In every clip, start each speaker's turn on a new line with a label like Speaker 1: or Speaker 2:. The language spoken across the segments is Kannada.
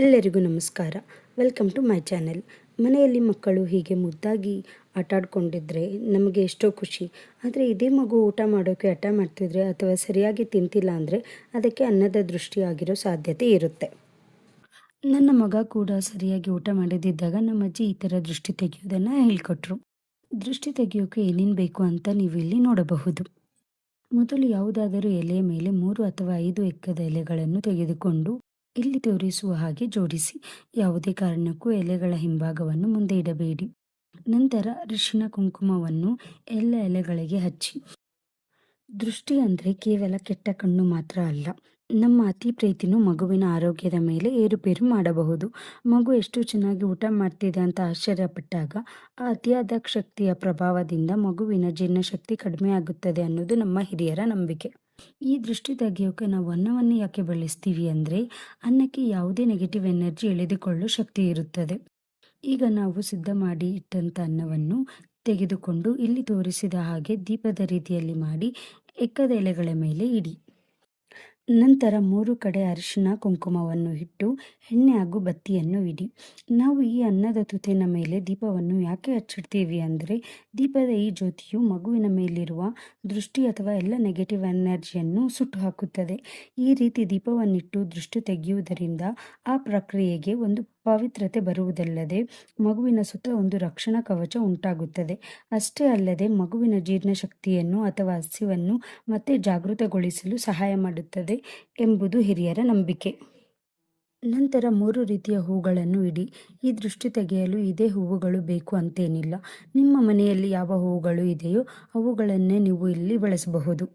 Speaker 1: ಎಲ್ಲರಿಗೂ ನಮಸ್ಕಾರ. ವೆಲ್ಕಮ್ ಟು ಮೈ ಚಾನೆಲ್ ಮನೆಯಲ್ಲಿ ಮಕ್ಕಳು ಹೀಗೆ ಮುದ್ದಾಗಿ ಆಟ ಆಡ್ಕೊಂಡಿದ್ರೆ ನಮಗೆ ಎಷ್ಟೋ ಖುಷಿ. ಆದರೆ ಇದೇ ಮಗು ಊಟ ಮಾಡೋಕ್ಕೆ ಹಠ ಮಾಡ್ತಿದ್ರೆ ಅಥವಾ ಸರಿಯಾಗಿ ತಿಂತಿಲ್ಲ ಅಂದರೆ ಅದಕ್ಕೆ ಅನ್ನದ ದೃಷ್ಟಿಯಾಗಿರೋ ಸಾಧ್ಯತೆ ಇರುತ್ತೆ. ನನ್ನ ಮಗ ಕೂಡ ಸರಿಯಾಗಿ ಊಟ ಮಾಡದಿದ್ದಾಗ ನಮ್ಮ ಅಜ್ಜಿ ಈ ಥರ ದೃಷ್ಟಿ ತೆಗೆಯೋದನ್ನು ಹೇಳ್ಕೊಟ್ರು. ದೃಷ್ಟಿ ತೆಗೆಯೋಕೆ ಏನೇನು ಬೇಕು ಅಂತ ನೀವು ಇಲ್ಲಿ ನೋಡಬಹುದು. ಮೊದಲು ಯಾವುದಾದರೂ ಎಲೆಯ ಮೇಲೆ ಮೂರು ಅಥವಾ ಐದು ಎಕ್ಕದ ಎಲೆಗಳನ್ನು ತೆಗೆದುಕೊಂಡು ಇಲ್ಲಿ ತೋರಿಸುವ ಹಾಗೆ ಜೋಡಿಸಿ ಯಾವುದೇ ಕಾರಣಕ್ಕೂ ಎಲೆಗಳ ಹಿಂಭಾಗವನ್ನು ಮುಂದೆ ಇಡಬೇಡಿ. ನಂತರ ಅರಿಶಿನ ಕುಂಕುಮವನ್ನು ಎಲ್ಲ ಎಲೆಗಳಿಗೆ ಹಚ್ಚಿ. ದೃಷ್ಟಿ ಅಂದರೆ ಕೇವಲ ಕೆಟ್ಟ ಕಣ್ಣು ಮಾತ್ರ ಅಲ್ಲ, ನಮ್ಮ ಅತಿ ಪ್ರೀತಿನೂ ಮಗುವಿನ ಆರೋಗ್ಯದ ಮೇಲೆ ಏರುಪೇರು ಮಾಡಬಹುದು. ಮಗು ಎಷ್ಟು ಚೆನ್ನಾಗಿ ಊಟ ಮಾಡ್ತಿದೆ ಅಂತ ಆಶ್ಚರ್ಯಪಟ್ಟಾಗ ಆ ಅತಿಯಾದ ಶಕ್ತಿಯ ಪ್ರಭಾವದಿಂದ ಮಗುವಿನ ಜೀರ್ಣಶಕ್ತಿ ಕಡಿಮೆ ಆಗುತ್ತದೆ ಅನ್ನೋದು ನಮ್ಮ ಹಿರಿಯರ ನಂಬಿಕೆ. ಈ ದೃಷ್ಟಿ ತೆಗೆಯೋಕೆ ನಾವು ಅನ್ನವನ್ನು ಯಾಕೆ ಬಳಸ್ತೀವಿ ಅಂದರೆ ಅನ್ನಕ್ಕೆ ಯಾವುದೇ ನೆಗೆಟಿವ್ ಎನರ್ಜಿ ಎಳೆದುಕೊಳ್ಳೋ ಶಕ್ತಿ ಇರುತ್ತದೆ. ಈಗ ನಾವು ಸಿದ್ಧ ಮಾಡಿ ಇಟ್ಟಂಥ ಅನ್ನವನ್ನು ತೆಗೆದುಕೊಂಡು ಇಲ್ಲಿ ತೋರಿಸಿದ ಹಾಗೆ ದೀಪದ ರೀತಿಯಲ್ಲಿ ಮಾಡಿ ಎಕ್ಕದ ಎಲೆಗಳ ಮೇಲೆ ಇಡಿ. ನಂತರ ಮೂರು ಕಡೆ ಅರಿಶಿನ ಕುಂಕುಮವನ್ನು ಇಟ್ಟು ಎಣ್ಣೆ ಹಾಗೂ ಬತ್ತಿಯನ್ನು ಇಡಿ. ನಾವು ಈ ಅನ್ನದ ತುತ್ತಿನ ಮೇಲೆ ದೀಪವನ್ನು ಯಾಕೆ ಹಚ್ಚಿಡ್ತೀವಿ ಅಂದರೆ ದೀಪದ ಈ ಜ್ಯೋತಿಯು ಮಗುವಿನ ಮೇಲಿರುವ ದೃಷ್ಟಿ ಅಥವಾ ಎಲ್ಲ ನೆಗೆಟಿವ್ ಎನರ್ಜಿಯನ್ನು ಸುಟ್ಟು ಹಾಕುತ್ತದೆ. ಈ ರೀತಿ ದೀಪವನ್ನಿಟ್ಟು ದೃಷ್ಟಿ ತೆಗೆಯುವುದರಿಂದ ಆ ಪ್ರಕ್ರಿಯೆಗೆ ಒಂದು ಪವಿತ್ರತೆ ಬರುವುದಲ್ಲದೆ ಮಗುವಿನ ಸುತ್ತ ಒಂದು ರಕ್ಷಣಾ ಕವಚ ಉಂಟಾಗುತ್ತದೆ. ಅಷ್ಟೇ ಅಲ್ಲದೆ ಮಗುವಿನ ಜೀರ್ಣಶಕ್ತಿಯನ್ನು ಅಥವಾ ಹಸಿವನ್ನು ಮತ್ತೆ ಜಾಗೃತಗೊಳಿಸಲು ಸಹಾಯ ಮಾಡುತ್ತದೆ ಎಂಬುದು ಹಿರಿಯರ ನಂಬಿಕೆ. ನಂತರ ಮೂರು ರೀತಿಯ ಹೂಗಳನ್ನು ಇಡಿ. ಈ ದೃಷ್ಟಿ ತೆಗೆಯಲು ಇದೇ ಹೂವುಗಳು ಬೇಕು ಅಂತೇನಿಲ್ಲ. ನಿಮ್ಮ ಮನೆಯಲ್ಲಿ ಯಾವ ಹೂವುಗಳು ಇದೆಯೋ ಅವುಗಳನ್ನೇ ನೀವು ಇಲ್ಲಿ ಬಳಸಬಹುದು.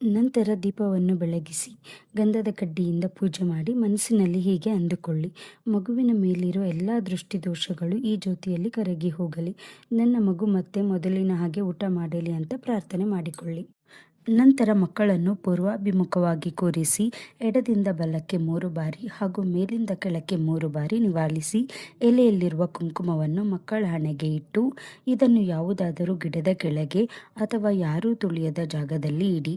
Speaker 1: ನಂತರ ದೀಪವನ್ನು ಬೆಳಗಿಸಿ ಗಂಧದ ಕಡ್ಡಿಯಿಂದ ಪೂಜೆ ಮಾಡಿ ಮನಸ್ಸಿನಲ್ಲಿ ಹೀಗೆ ಅಂದುಕೊಳ್ಳಿ. ಮಗುವಿನ ಮೇಲಿರುವ ಎಲ್ಲ ದೃಷ್ಟಿ ದೋಷಗಳು ಈ ಜ್ಯೋತಿಯಲ್ಲಿ ಕರಗಿ ಹೋಗಲಿ. ನನ್ನ ಮಗು ಮತ್ತೆ ಮೊದಲಿನ ಹಾಗೆ ಊಟ ಮಾಡಲಿ ಅಂತ ಪ್ರಾರ್ಥನೆ ಮಾಡಿಕೊಳ್ಳಿ. ನಂತರ ಮಕ್ಕಳನ್ನು ಪೂರ್ವಾಭಿಮುಖವಾಗಿ ಕೂರಿಸಿ, ಎಡದಿಂದ ಬಲಕ್ಕೆ ಮೂರು ಬಾರಿ ಹಾಗೂ ಮೇಲಿಂದ ಕೆಳಕ್ಕೆ ಮೂರು ಬಾರಿ ನಿವಾಳಿಸಿ, ಎಲೆಯಲ್ಲಿರುವ ಕುಂಕುಮವನ್ನು ಮಕ್ಕಳ ಹಣೆಗೆ ಇಟ್ಟು, ಇದನ್ನು ಯಾವುದಾದರೂ ಗಿಡದ ಕೆಳಗೆ ಅಥವಾ ಯಾರೂ ತುಳಿಯದ ಜಾಗದಲ್ಲಿ ಇಡಿ.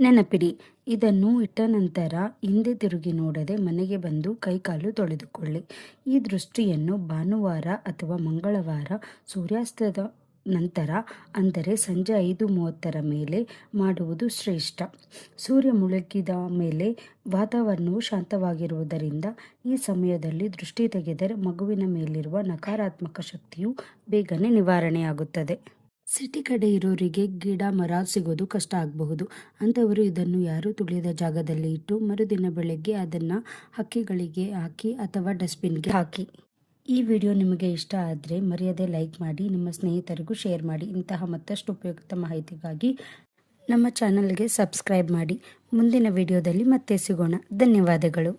Speaker 1: ನೆನಪಿಡಿ, ಇದನ್ನು ಇಟ್ಟ ನಂತರ ಹಿಂದೆ ತಿರುಗಿ ನೋಡದೆ ಮನೆಗೆ ಬಂದು ಕೈಕಾಲು ತೊಳೆದುಕೊಳ್ಳಿ. ಈ ದೃಷ್ಟಿಯನ್ನು ಭಾನುವಾರ ಅಥವಾ ಮಂಗಳವಾರ ಸೂರ್ಯಾಸ್ತದ ನಂತರ, ಅಂದರೆ ಸಂಜೆ ಐದು ಮೂವತ್ತರ ಮೇಲೆ ಮಾಡುವುದು ಶ್ರೇಷ್ಠ. ಸೂರ್ಯ ಮುಳುಗಿದ ಮೇಲೆ ವಾತಾವರಣವು ಶಾಂತವಾಗಿರುವುದರಿಂದ ಈ ಸಮಯದಲ್ಲಿ ದೃಷ್ಟಿ ತೆಗೆದರೆ ಮಗುವಿನ ಮೇಲಿರುವ ನಕಾರಾತ್ಮಕ ಶಕ್ತಿಯು ಬೇಗನೆ ನಿವಾರಣೆಯಾಗುತ್ತದೆ. ಸಿಟಿ ಕಡೆ ಇರೋರಿಗೆ ಗಿಡ, ಮರ ಸಿಗೋದು ಕಷ್ಟ ಆಗಬಹುದು. ಅಂಥವರು ಇದನ್ನು ಯಾರೂ ತುಳಿಯದ ಜಾಗದಲ್ಲಿ ಇಟ್ಟು ಮರುದಿನ ಬೆಳಗ್ಗೆ ಅದನ್ನು ಹಕ್ಕಿಗಳಿಗೆ ಹಾಕಿ ಅಥವಾ ಡಸ್ಟ್ಬಿನ್ಗೆ ಹಾಕಿ. ಈ ವಿಡಿಯೋ ನಿಮಗೆ ಇಷ್ಟ ಆದರೆ ಮರ್ಯಾದೆ ಲೈಕ್ ಮಾಡಿ, ನಿಮ್ಮ ಸ್ನೇಹಿತರಿಗೂ ಶೇರ್ ಮಾಡಿ. ಇಂತಹ ಮತ್ತಷ್ಟು ಉಪಯುಕ್ತ ಮಾಹಿತಿಗಾಗಿ ನಮ್ಮ ಚಾನಲ್ಗೆ ಸಬ್ಸ್ಕ್ರೈಬ್ ಮಾಡಿ. ಮುಂದಿನ ವಿಡಿಯೋದಲ್ಲಿ ಮತ್ತೆ ಸಿಗೋಣ. ಧನ್ಯವಾದಗಳು.